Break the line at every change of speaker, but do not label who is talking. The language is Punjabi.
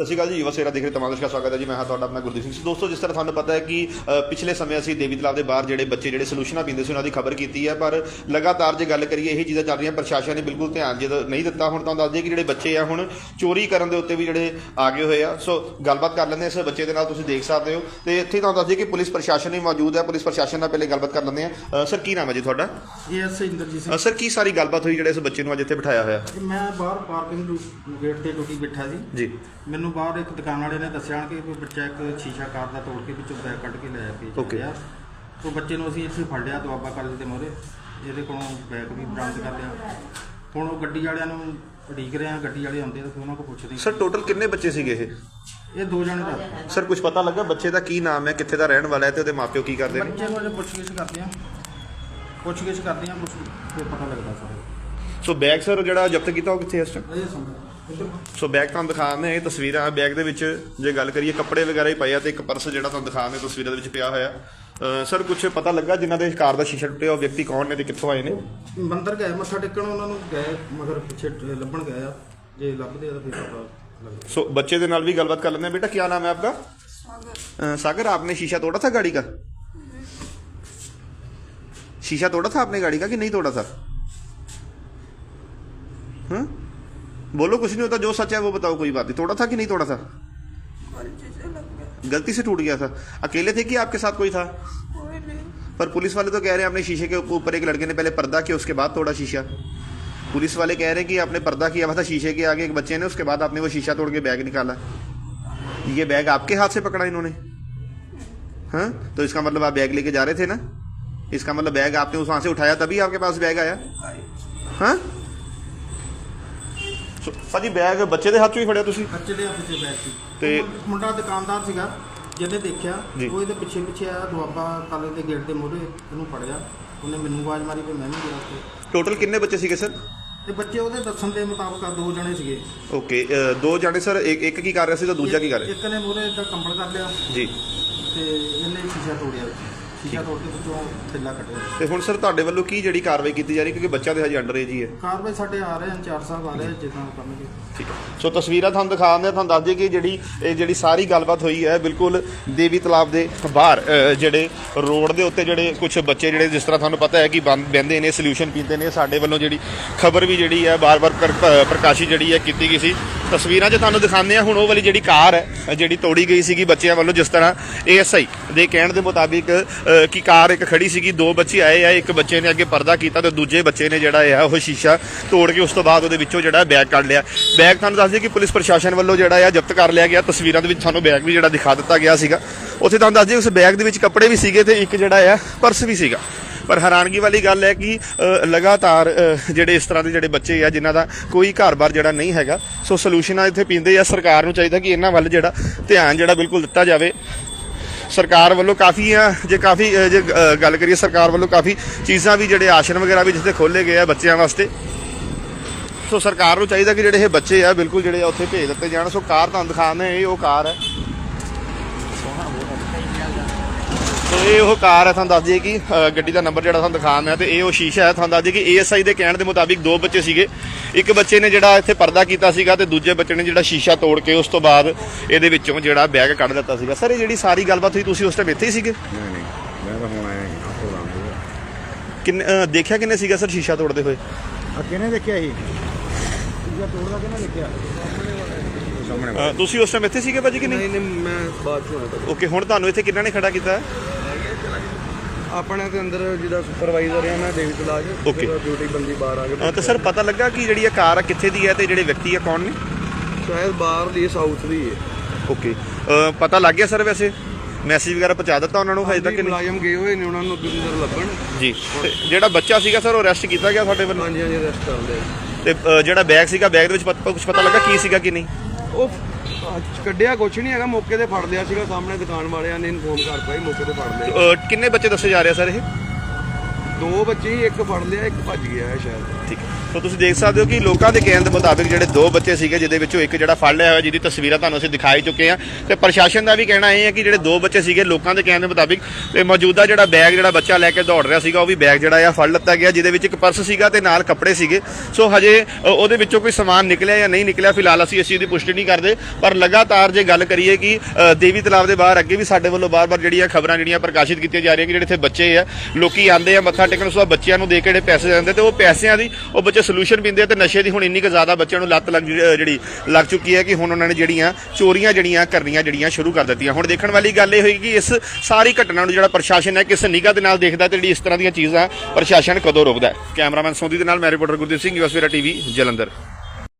ਸਤਿ ਸ਼੍ਰੀ ਅਕਾਲ ਜੀ ਯੁਵਾ ਸੇਰਾ ਦੇਖ ਰਹੇ ਤਮਾਮ ਦਰਸ਼ਕਾਂ ਦਾ ਸਵਾਗਤ ਹੈ ਜੀ ਮੈਂ ਹਾਂ ਤੁਹਾਡਾ ਆਪਣਾ ਗੁਰਦੀਪ ਸਿੰਘ। ਦੋਸਤੋ ਜਿਸ ਤਰ੍ਹਾਂ ਤੁਹਾਨੂੰ ਪਤਾ ਹੈ ਕਿ ਪਿਛਲੇ ਸਮੇਂ ਅਸੀਂ ਦੇਵੀ ਤਲਾਬ ਦੇ ਬਾਹਰ ਜਿਹੜੇ ਬੱਚੇ ਜਿਹੜੇ ਸੋਲੂਸ਼ਨਾਂ ਪੀਂਦੇ ਸੀ ਉਹਨਾਂ ਦੀ ਖਬਰ ਕੀਤੀ ਹੈ ਪਰ ਲਗਾਤਾਰ ਜੇ ਗੱਲ ਕਰੀਏ ਇਹ ਚੀਜ਼ਾਂ ਚੱਲ ਰਹੀਆਂ ਪ੍ਰਸ਼ਾਸਨ ਨੇ ਬਿਲਕੁਲ ਧਿਆਨ ਜਦੋਂ ਨਹੀਂ ਦਿੱਤਾ। ਹੁਣ ਤੁਹਾਨੂੰ ਦੱਸ ਦਈਏ ਕਿ ਜਿਹੜੇ ਬੱਚੇ ਆ ਹੁਣ ਚੋਰੀ ਕਰਨ ਦੇ ਉੱਤੇ ਵੀ ਜਿਹੜੇ ਆ ਗਏ ਹੋਏ ਆ। ਸੋ ਗੱਲਬਾਤ ਕਰ ਲੈਂਦੇ ਇਸ ਬੱਚੇ ਦੇ ਨਾਲ ਤੁਸੀਂ ਦੇਖ ਸਕਦੇ ਹੋ। ਤੇ ਇੱਥੇ ਤੁਹਾਨੂੰ ਦੱਸ ਦਈਏ ਕਿ ਪੁਲਿਸ ਪ੍ਰਸ਼ਾਸਨ ਵੀ ਮੌਜੂਦ ਹੈ। ਪੁਲਿਸ ਪ੍ਰਸ਼ਾਸਨ ਨਾਲ ਪਹਿਲੇ ਗੱਲਬਾਤ ਕਰ ਲੈਂਦੇ ਆ ਸਰ ਕੀ ਨਾਮ ਹੈ ਜੀ ਤੁਹਾਡਾ?
ਐਸ ਇੰਦਰਜੀਤ ਸਿੰਘ।
ਸਰ ਕੀ ਸਾਰੀ ਗੱਲਬਾਤ ਹੋਈ ਜਿਹੜੇ ਇਸ ਬੱਚੇ ਨੂੰ ਅੱਜ ਇੱਥੇ ਬਿਠਾਇਆ ਹੋਇਆ?
ਮੈਂ ਬਾਹਰ ਪਾਰਕਿੰਗ ਗੇਟ ਤੇ ਡਿਊਟੀ ਬੈਠਾ ਸੀ।
ਜੀ।
ਮੈਨੂੰ ਬਾਹਰ ਇੱਕ ਦੁਕਾਨ ਵਾਲੇ ਨੇ ਦੱਸਿਆ ਕਿ ਕੋਈ ਬੱਚਾ ਇੱਕ ਸ਼ੀਸ਼ਾ ਕਾਰ ਦਾ ਤੋੜ ਕੇ ਵਿੱਚੋਂ ਬੈਗ ਕੱਢ ਕੇ ਲੈ ਕੇ
Okay.
ਚੱਲਿਆ ਤੋਂ ਬੱਚੇ ਨੂੰ ਅਸੀਂ ਇੱਥੇ ਫੜ ਲਿਆ ਦੁਆਬਾ ਕਾਲਜ ਦੇ ਮੋਹਰੇ। ਇਹਦੇ ਕੋਲੋਂ ਬੈਗ ਵੀ ਬਰਾਮਦ ਕਰ ਲਿਆ। ਹੁਣ ਉਹ ਗੱਡੀ ਵਾਲਿਆਂ ਨੂੰ ਉਡੀਕ ਰਹੇ ਆ ਗੱਡੀ ਵਾਲੇ ਆਉਂਦੇ ਤਾਂ ਫਿਰ ਉਹਨਾਂ ਕੋਲ ਪੁੱਛਦੇ
ਸਰ ਟੋਟਲ ਕਿੰਨੇ ਬੱਚੇ ਸੀਗੇ ਇਹ?
ਇਹ ਦੋ ਜਣੇ ਦਾ।
ਸਰ ਕੁਝ ਪਤਾ ਲੱਗਾ ਬੱਚੇ ਦਾ ਕੀ ਨਾਮ ਹੈ ਕਿੱਥੇ ਦਾ ਰਹਿਣ ਵਾਲਾ ਹੈ ਤੇ ਉਹਦੇ ਮਾਪਿਓ ਕੀ ਕਰਦੇ ਨੇ?
ਬੱਚੇ ਨੂੰ ਅਜੇ ਪੁੱਛਗਿੱਛ ਕਰਦੇ ਆ। ਪੁੱਛਗਿੱਛ ਕਰਦੇ ਆ ਕੁਝ ਫਿਰ ਪਤਾ ਲੱਗਦਾ ਸਾਰਾ।
ਸੋ ਬੈਗ ਸਰ ਜਿਹੜਾ ਜ਼ਬਤ ਕੀਤਾ ਉਹ ਕਿੱਥੇ ਹੈ ਇਸ ਟਾਈਮ
ਇੱਧਰ
ਸੋ ਬੈਗ ਤੁਹਾਨੂੰ ਦਿਖਾਉਂਦੇ ਇਹ ਤਸਵੀਰਾਂ ਬੈਗ ਦੇ ਵਿੱਚ ਜੇ ਗੱਲ ਕਰੀਏ ਕੱਪੜੇ ਵਗੈਰਾ ਹੀ ਪਏ ਆ ਤੇ ਇੱਕ ਪਰਸ ਜਿਹੜਾ ਤੁਹਾਨੂੰ ਦਿਖਾਉਂਦੇ ਤਸਵੀਰਾਂ ਦੇ ਵਿੱਚ ਪਿਆ ਹੋਇਆ ਅ, ਸਰ ਕੁਝ ਪਤਾ ਲੱਗਾ ਜਿਨ੍ਹਾਂ ਦੇ ਕਾਰ ਦਾ ਸ਼ੀਸ਼ਾ ਟੁੱਟਿਆ ਉਹ ਵਿਅਕਤੀ ਕੌਣ ਨੇ ਤੇ ਕਿੱਥੋਂ ਆਏ ਨੇ
ਮੰਦਰ ਗਏ ਮੱਥਾ ਟੇਕਣ ਉਹਨਾਂ ਨੂੰ ਗਏ ਮਗਰ ਪਿੱਛੇ ਲੱਭਣ ਗਏ ਆ ਜੇ ਲੱਭਦੇ ਆ ਤਾਂ ਫਿਰ ਪਤਾ ਲੱਗਦਾ
सो बच्चे के नाल भी गलबात कर लेते हैं बेटा क्या नाम है आपका अ, सागर आपने शीशा तोड़ा था गाड़ी का शीशा तोड़ा था आपने गाड़ी का कि नहीं तोड़ा था बोलो कुछ नहीं होता जो सच है वो बताओ कोई बात नहीं। तोड़ा था कि नहीं तोड़ा था?
गलती से
टूट गया था। अकेले थे कि आपके साथ कोई था? पर पुलिस वाले तो कह रहे हैं आपने शीशे के ऊपर एक लड़के ने पहले पर्दा किया उसके बाद तोड़ा शीशा। पुलिस वाले कह रहे हैं कि आपने पर्दा किया हुआ था शीशे के आगे एक बच्चे ने उसके बाद आपने वो शीशा तोड़ के बैग निकाला। ये बैग आपके हाथ से पकड़ा इन्होंने? हाँ? तो इसका मतलब आप बैग लेके जा रहे थे ना? इसका मतलब बैग आपने उस वहाँ से उठाया तभी आपके पास बैग आया? हाँ? ਸੋ ਭਾਜੀ ਬੈਗ ਬੱਚੇ ਦੇ ਹੱਥ 'ਚੋਂ ਹੀ ਫੜਿਆ ਤੁਸੀਂ?
ਬੱਚੇ ਦੇ ਹੱਥ 'ਚ ਬੈਗ ਸੀ।
ਤੇ-
ਮੁੰਡਾ ਦੁਕਾਨਦਾਰ ਸੀਗਾ ਜਿਹਨੇ ਦੇਖਿਆ
ਜੀ।
ਉਹ ਇਹਦੇ ਪਿੱਛੇ ਪਿੱਛੇ ਆਇਆ ਦੁਆਬਾ ਕਾਲੇ ਦੇ ਗੇਟ ਦੇ ਮੂਹਰੇ ਇਹਨੂੰ ਫੜਿਆ। ਉਹਨੇ ਮੈਨੂੰ ਆਵਾਜ਼ ਮਾਰੀ ਤੇ ਮੈਂ ਵੀ ਗਿਆ ਉੱਥੇ।
ਟੋਟਲ ਕਿੰਨੇ ਬੱਚੇ ਸੀਗੇ ਸਰ
ਤੇ ਬੱਚੇ ਉਹਦੇ ਦੱਸਣ ਦੇ ਮੁਤਾਬਕ ਆ ਦੋ ਜਣੇ ਸੀਗੇ।
ਓਕੇ ਦੋ ਜਾਣੇ ਸਰ ਇੱਕ ਇੱਕ ਕੀ ਕਰ ਰਿਹਾ ਸੀ ਤਾਂ ਦੂਜਾ ਕੀ ਕਰ ਰਿਹਾ?
ਇੱਕ ਨੇ ਮੂਹਰੇ ਦਾ ਕੰਬਲ ਕਰ ਲਿਆ
ਜੀ।
ਤੇ ਇਹਨੇ ਸ਼ੀਸ਼ਾ ਤੋੜਿਆ। ਵਿੱਚ। ਸ਼ੀਸ਼ਾ ਤੋੜ ਕੇ ਵਿੱਚੋਂ ਥੈਲਾ ਕੱਢਿਆ।
ਤੇ ਹੁਣ ਸਰ ਤੁਹਾਡੇ ਵੱਲੋਂ ਕੀ ਜਿਹੜੀ ਕਾਰਵਾਈ ਕੀਤੀ ਜਾ ਰਹੀ ਕਿਉਂਕਿ ਬੱਚਾ ਤੇ ਹਜੇ ਅੰਡਰ ਏਜ ਹੀ ਹੈ।
ਕਾਰਵਾਈ ਸਾਡੇ ਆ ਰਹੇ ਹਨ ਚਾਰ ਸਾਹਿਬ ਆ ਰਹੇ ਜਿੱਦਾਂ ਕਰਨਗੇ।
ਠੀਕ ਹੈ। ਸੋ ਤਸਵੀਰਾਂ ਤੁਹਾਨੂੰ ਦਿਖਾਉਂਦੇ ਹਾਂ ਤੁਹਾਨੂੰ ਦੱਸ ਦਈਏ ਕਿ ਜਿਹੜੀ ਇਹ ਜਿਹੜੀ ਸਾਰੀ ਗੱਲਬਾਤ ਹੋਈ ਹੈ ਬਿਲਕੁਲ ਦੇਵੀ ਤਲਾਬ ਦੇ ਬਾਹਰ ਅ, ਜਿਹੜੇ ਰੋਡ ਦੇ ਉੱਤੇ ਜਿਹੜੇ ਕੁਝ ਬੱਚੇ ਜਿਹੜੇ ਜਿਸ ਤਰ੍ਹਾਂ ਤੁਹਾਨੂੰ ਪਤਾ ਹੈ ਕਿ ਬੰਦ ਬਹਿੰਦੇ ਨੇ ਸੋਲੂਸ਼ਨ ਪੀਂਦੇ ਨੇ ਸਾਡੇ ਵੱਲੋਂ ਜਿਹੜੀ ਖਬਰ ਵੀ ਜਿਹੜੀ ਹੈ ਬਾਰ-ਬਾਰ ਪ੍ਰ- ਪ- ਪ੍ਰਕਾਸ਼ਿਤ ਜਿਹੜੀ ਹੈ ਕੀਤੀ ਗਈ ਸੀ। ਤਸਵੀਰਾਂ 'ਚ ਤੁਹਾਨੂੰ ਦਿਖਾਉਂਦੇ ਹਾਂ, ਹੁਣ ਉਹ ਵਾਲੀ ਜਿਹੜੀ ਕਾਰ ਹੈ ਜਿਹੜੀ ਤੋੜੀ ਗਈ ਸੀਗੀ ਬੱਚਿਆਂ ਵੱਲੋਂ ਜਿਸ ਤਰ੍ਹਾਂ ਏਐਸਆਈ ਦੇ ਕਹਿਣ ਦੇ ਮੁਤਾਬਿਕ ਕਿ ਕਾਰ ਇੱਕ ਖੜੀ ਸੀਗੀ, ਦੋ ਬੱਚੇ ਆਏ ਆ, ਇੱਕ ਬੱਚੇ ਨੇ ਅੱਗੇ ਪਰਦਾ ਕੀਤਾ ਤੇ ਦੂਜੇ ਬੱਚੇ ਨੇ ਜਿਹੜਾ ਆ, ਉਹ ਸ਼ੀਸ਼ਾ ਤੋੜ ਕੇ ਉਸ ਤੋਂ ਬਾਅਦ ਉਹਦੇ ਵਿੱਚੋਂ ਜਿਹੜਾ ਬੈਗ ਕੱਢ ਲਿਆ। ਬੈਗ ਤੁਹਾਨੂੰ ਦੱਸ ਦਈਏ ਕਿ ਪੁਲਿਸ ਪ੍ਰਸ਼ਾਸਨ ਵੱਲੋਂ ਜਿਹੜਾ ਆ, ਜ਼ਬਤ ਕਰ ਲਿਆ ਗਿਆ। ਤਸਵੀਰਾਂ ਦੇ ਵਿੱਚ ਤੁਹਾਨੂੰ ਬੈਗ ਵੀ ਜਿਹੜਾ ਦਿਖਾ ਦਿੱਤਾ ਗਿਆ ਸੀਗਾ। ਉੱਥੇ ਤੁਹਾਨੂੰ ਦੱਸ ਦਈਏ, ਉਸ ਬੈਗ ਦੇ ਵਿੱਚ ਕੱਪੜੇ ਵੀ ਸੀਗੇ ਤੇ ਇੱਕ ਜਿਹੜਾ ਆ, ਪਰਸ ਵੀ ਸੀਗਾ। ਪਰ ਹੈਰਾਨਗੀ ਵਾਲੀ ਗੱਲ ਹੈ ਕਿ ਲਗਾਤਾਰ ਜਿਹੜੇ ਇਸ ਤਰ੍ਹਾਂ ਦੇ ਜਿਹੜੇ ਬੱਚੇ ਆ ਜਿਨ੍ਹਾਂ ਦਾ ਕੋਈ ਘਰ-ਬਾਰ ਜਿਹੜਾ ਨਹੀਂ ਹੈਗਾ ਸੋ ਸੋਲੂਸ਼ਨਾਂ ਇੱਥੇ ਪੀਂਦੇ ਆ। ਸਰਕਾਰ ਨੂੰ ਚਾਹੀਦਾ ਕਿ ਇਹਨਾਂ ਵੱਲ ਜਿਹੜਾ ਧਿਆਨ ਜਿਹੜਾ ਬਿਲਕੁਲ ਦਿੱਤਾ ਜਾਵੇ। ਸਰਕਾਰ ਵੱਲੋਂ ਕਾਫੀ ਆ ਜੇ ਕਾਫੀ ਜੇ ਗੱਲ ਕਰੀਏ ਸਰਕਾਰ ਵੱਲੋਂ ਕਾਫੀ ਚੀਜ਼ਾਂ ਵੀ ਜਿਹੜੇ ਆਸ਼ਰਮ ਵਗੈਰਾ ਵੀ ਜਿੱਥੇ ਖੋਲੇ ਗਏ ਆ ਬੱਚਿਆਂ ਵਾਸਤੇ। ਸੋ ਸਰਕਾਰ ਨੂੰ ਚਾਹੀਦਾ ਕਿ ਜਿਹੜੇ ਇਹ ਬੱਚੇ ਆ ਬਿਲਕੁਲ ਜਿਹੜੇ ਆ ਉੱਥੇ ਭੇਜ ਦਿੱਤੇ ਜਾਣ। ਸੋ ਕਾਰ ਤੁਹਾਨੂੰ ਦਿਖਾਉਂਦੇ ਆ, ਇਹ ਉਹ ਕਾਰ ਹੈ। ਸੋ ਇਹ ਉਹ ਕਾਰ ਹੈ ਤੁਹਾਨੂੰ ਦੱਸ ਦਈਏ ਕਿ ਗੱਡੀ ਦਾ ਨੰਬਰ ਜਿਹੜਾ ਤੁਹਾਨੂੰ ਦਿਖਾਉਂਦੇ ਆ ਤੇ ਇਹ ਉਹ ਸ਼ੀਸ਼ਾ ਹੈ। ਤੁਹਾਨੂੰ ਦੱਸ ਦਈਏ ਕਿ ਏਐਸਆਈ ਦੇ ਕਹਿਣ ਦੇ ਮੁਤਾਬਿਕ ਦੋ ਬੱਚੇ ਸੀਗੇ। ਇੱਕ ਬੱਚੇ ਨੇ ਜਿਹੜਾ ਇੱਥੇ ਪਰਦਾ ਕੀਤਾ ਸੀਗਾ ਤੇ ਦੂਜੇ ਬੱਚੇ ਨੇ ਜਿਹੜਾ ਸ਼ੀਸ਼ਾ ਤੋੜ ਕੇ ਉਸ ਤੋਂ ਬਾਅਦ ਇਹਦੇ ਵਿੱਚੋਂ ਜਿਹੜਾ ਬੈਗ ਕੱਢ ਦਿੱਤਾ ਸੀਗਾ। ਸਰ ਇਹ ਜਿਹੜੀ ਸਾਰੀ ਗੱਲਬਾਤ ਹੋਈ ਤੁਸੀਂ ਉਸ ਟਾਈਮ ਇੱਥੇ ਹੀ ਸੀਗੇ?
ਨਹੀਂ ਨਹੀਂ। ਮੈਂ ਤਾਂ ਹੁਣ ਆਇਆ ਹਾਂ
ਕਿੰਨੇ ਦੇਖਿਆ ਕਿੰਨੇ ਸੀਗਾ ਸਰ ਸ਼ੀਸ਼ਾ ਤੋੜਦੇ ਹੋਏ?
ਆ ਕਿਹਨੇ ਦੇਖਿਆ ਸੀ ਦੂਜਾ ਤੋੜਦਾ ਕਿਹਨੇ ਦੇਖਿਆ? ਸਾਹਮਣੇ
ਤੁਸੀਂ ਉਸ ਟਾਈਮ ਇੱਥੇ ਸੀਗੇ ਭਾਜੀ ਕਿ ਨਹੀਂ?
ਨਹੀਂ ਨਹੀਂ ਮੈਂ ਬਾਅਦ ਚ ਆਇਆ।
ਓਕੇ ਹੁਣ ਤੁਹਾਨੂੰ ਇੱਥੇ ਕਿੰਨਾਂ ਨੇ ਖੜਾ ਕੀਤਾ? ਹੈ
ਆਪਣੇ ਦੇ ਅੰਦਰ ਜਿਹਦਾ ਸੁਪਰਵਾਈਜ਼ਰ ਆ ਮੈਂ ਦੇਵੀ ਤਲਾਜ
Okay.
ਡਿਊਟੀ ਬੰਦੀ ਬਾਹਰ ਆ ਕੇ
ਅ, ਤੇ ਸਰ ਪਤਾ ਲੱਗਾ ਕਿ ਜਿਹੜੀ ਇਹ ਕਾਰ ਆ ਕਿੱਥੇ ਦੀ ਹੈ ਤੇ ਜਿਹੜੇ ਵਿਅਕਤੀ ਆ ਕੌਣ ਨੇ?
ਸ਼ਾਇਦ ਬਾਹਰ ਦੀ ਸਾਊਥ ਦੀ ਹੈ।
ਓਕੇ ਅ, ਪਤਾ ਲੱਗ ਗਿਆ ਸਰ ਵੈਸੇ? ਮੈਸੇਜ ਵਗੈਰਾ ਪਹੁੰਚਾ ਦਿੱਤਾ ਉਹਨਾਂ ਨੂੰ ਹਜੇ ਤੱਕ ਨਹੀਂ?
ਮੁਲਾਜ਼ਮ ਗਏ ਹੋਏ ਨੇ ਉਹਨਾਂ ਨੂੰ ਅੱਗੇ ਅੰਦਰ ਲੱਭਣ।
ਜੀ। ਤੇ ਜਿਹੜਾ ਬੱਚਾ ਸੀਗਾ ਸਰ ਉਹ ਅਰੈਸਟ ਕੀਤਾ ਗਿਆ ਸਾਡੇ ਵੱਲੋਂ?
ਹਾਂਜੀ ਹਾਂਜੀ ਰੈਸਟ ਕਰਦੇ ਆ।
ਤੇ ਅ, ਜਿਹੜਾ ਬੈਗ ਸੀਗਾ ਬੈਗ ਦੇ ਵਿੱਚ ਕੁਝ ਪਤਾ ਲੱਗਾ ਕੀ ਸੀਗਾ ਕਿ ਨਹੀਂ?
ਉਹ ਅੱਜ ਕੱਢਿਆ ਕੁਛ ਨਹੀਂ ਹੈਗਾ ਮੌਕੇ ਤੇ ਫੜ ਲਿਆ ਸੀਗਾ ਸਾਹਮਣੇ ਦੁਕਾਨ ਵਾਲਿਆਂ ਨੇ ਇਨਫੋਰਮ ਕਰਤਾ ਸੀ ਮੌਕੇ ਤੇ ਫੜ ਲਿਆ।
ਅ, ਕਿੰਨੇ ਬੱਚੇ ਦੱਸੇ ਜਾ ਰਹੇ ਆ ਸਰ ਇਹ?
ਦੋ ਬੱਚੇ ਹੀ ਇੱਕ ਫੜ ਲਿਆ ਇੱਕ ਭੱਜ ਗਿਆ ਹੈ ਸ਼ਾਇਦ।
ਠੀਕ ਸੋ ਤੁਸੀਂ ਦੇਖ ਸਕਦੇ ਹੋ ਕਿ ਲੋਕਾਂ ਦੇ ਕਹਿਣ ਦੇ ਮੁਤਾਬਿਕ ਜਿਹੜੇ ਦੋ ਬੱਚੇ ਸੀਗੇ ਜਿਹਦੇ ਵਿੱਚੋਂ ਇੱਕ ਜਿਹੜਾ ਫੜ ਲਿਆ ਹੋਇਆ ਜਿਹਦੀ ਤਸਵੀਰਾਂ ਤੁਹਾਨੂੰ ਅਸੀਂ ਦਿਖਾਈ ਚੁੱਕੇ ਹਾਂ। ਤੇ ਪ੍ਰਸ਼ਾਸਨ ਦਾ ਵੀ ਕਹਿਣਾ ਇਹ ਹੈ ਕਿ ਜਿਹੜੇ ਦੋ ਬੱਚੇ ਸੀਗੇ ਲੋਕਾਂ ਦੇ ਕਹਿਣ ਦੇ ਮੁਤਾਬਿਕ ਤੇ ਮੌਜੂਦਾ ਜਿਹੜਾ ਬੈਗ ਜਿਹੜਾ ਬੱਚਾ ਲੈ ਕੇ ਦੌੜ ਰਿਹਾ ਸੀਗਾ ਉਹ ਵੀ ਬੈਗ ਜਿਹੜਾ ਆ ਫੜ ਲਿੱਤਾ ਗਿਆ ਜਿਹਦੇ ਵਿੱਚ ਇੱਕ ਪਰਸ ਸੀਗਾ ਤੇ ਨਾਲ ਕੱਪੜੇ ਸੀਗੇ। ਸੋ ਹਜੇ ਅ, ਉਹਦੇ ਵਿੱਚੋਂ ਕੋਈ ਸਮਾਨ ਨਿਕਲਿਆ ਜਾਂ ਨਹੀਂ ਨਿਕਲਿਆ ਫਿਲਹਾਲ ਅਸੀਂ ਇਸ ਚੀਜ਼ ਦੀ ਪੁਸ਼ਟੀ ਨਹੀਂ ਕਰਦੇ। ਪਰ ਲਗਾਤਾਰ ਜੇ ਗੱਲ ਕਰੀਏ ਕਿ ਅ, ਦੇਵੀ ਤਲਾਬ ਦੇ ਬਾਹਰ ਅੱਗੇ ਵੀ ਸਾਡੇ ਵੱਲੋਂ ਬਾਰ-ਬਾਰ ਜਿਹੜੀਆਂ ਖਬਰਾਂ ਜਿਹੜੀਆਂ ਪ੍ਰਕਾਸ਼ਿਤ ਕੀਤੀਆਂ ਜਾ ਰਹੀਆਂ ਕਿ ਜਿਹੜੇ ਇੱਥੇ ਬੱਚੇ ਆ ਲੋਕੀ ਆਉਂਦੇ ਆ ਮੱਥਾ ਟੇਕਣ ਉਸ ਤੋਂ ਬੱਚਿਆਂ ਨੂੰ ਦੇ ਕੇ ਜਿਹੜੇ ਪੈਸੇ ਦਿੰਦੇ ਤੇ ਉਹ ਪੈਸਿਆਂ ਦੀ, ਉਹ ਬੱਚੇ ਸੋਲੂਸ਼ਨ ਪੀਂਦੇ ਆ ਤੇ ਨਸ਼ੇ ਦੀ ਹੁਣ ਇੰਨੀ ਕੁ ਜ਼ਿਆਦਾ ਬੱਚਿਆਂ ਨੂੰ ਲੱਤ ਲੱਗ ਜਿਹੜੀ ਲੱਗ ਚੁੱਕੀ ਹੈ ਕਿ ਹੁਣ ਉਹਨਾਂ ਨੇ ਜਿਹੜੀਆਂ ਚੋਰੀਆਂ ਜਿਹੜੀਆਂ ਕਰਨੀਆਂ ਜਿਹੜੀਆਂ ਸ਼ੁਰੂ ਕਰ ਦਿੱਤੀਆਂ। ਹੁਣ ਦੇਖਣ ਵਾਲੀ ਗੱਲ ਇਹ ਹੋਈ ਕਿ ਇਸ ਸਾਰੀ ਘਟਨਾ ਨੂੰ ਜਿਹੜਾ ਪ੍ਰਸ਼ਾਸਨ ਹੈ ਕਿਸ ਨਿਗਾਹ ਦੇ ਨਾਲ ਦੇਖਦਾ ਤੇ ਜਿਹੜੀ ਇਸ ਤਰ੍ਹਾਂ ਦੀਆਂ ਚੀਜ਼ਾਂ ਪ੍ਰਸ਼ਾਸਨ ਕਦੋਂ ਰੋਕਦਾ ਹੈ। ਕੈਮਰਾਮੈਨ ਸੋਦੀ ਦੇ ਨਾਲ ਮੈਂ ਰਿਪੋਰਟਰ ਗੁਰਦੀਪ ਸਿੰਘ ਯੂਐਸਵੇਰਾ ਟੀਵੀ ਜਲੰਧਰ।